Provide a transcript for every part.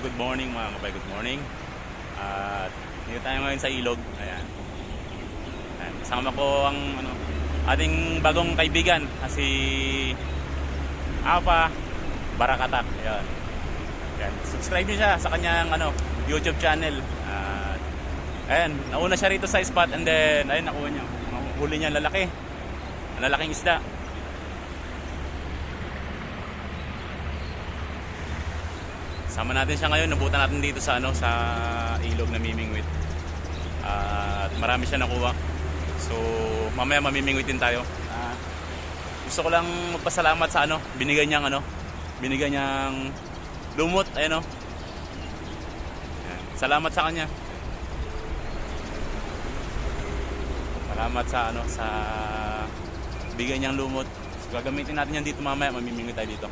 good morning mga kapay, good morning. At dito tayo ngayon sa ilog. Ayan. Ayan. Kasama ko ang ano, ating bagong kaibigan, si Apa Barakatak. Ayan. Ayan. Subscribe niyo siya sa kanyang ano, YouTube channel. At ayan, nauna siya rito sa spot and then ayun nakuha niya. Huli niya lalaki. Ang lalaking isda. Sama natin siya ngayon, nabutan natin dito sa ano sa ilog na mimingwit. At marami siya nakuha. So, mamaya mamimingwitin tayo. Ah, gusto ko lang magpasalamat sa ano, binigay niyang ano, binigay niyang lumot, ayun oh. Salamat sa kanya. Salamat sa ano, sa bigay niyang lumot. So, gagamitin natin yan dito mamaya, mamimingwit tayo dito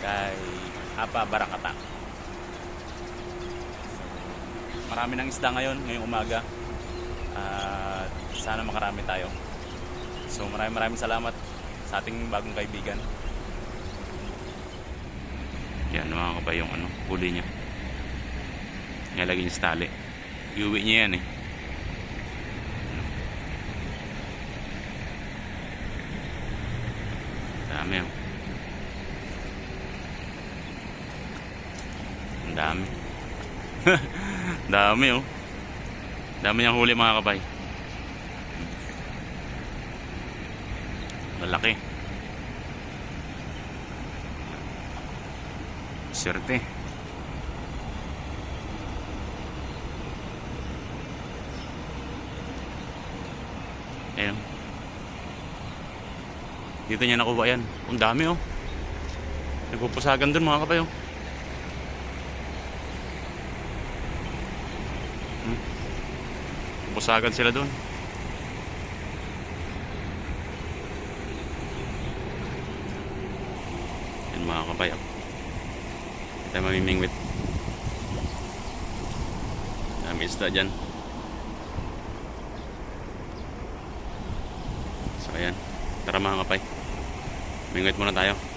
kay Apa Barakata. Marami ng isda ngayon, ngayong umaga. At sana makarami tayo. So maraming maraming salamat sa ating bagong kaibigan. Yan mga kabay yung ano, huli niya. Nilagay niya sa tali. Iuwi niya yan eh. Dami oh. Ang dami. dami oh. Dami niyang huli mga kabay. Malaki. Swerte. Ayan. Dito niya nakuha yan. Ang dami oh. Nagpupusagan dun mga kabay oh. Pusagan sila doon. Yan mga kapayak. Ito mamimingwit. Dami isda dyan. So ayan. Tara mga kapay. Mingwit muna tayo.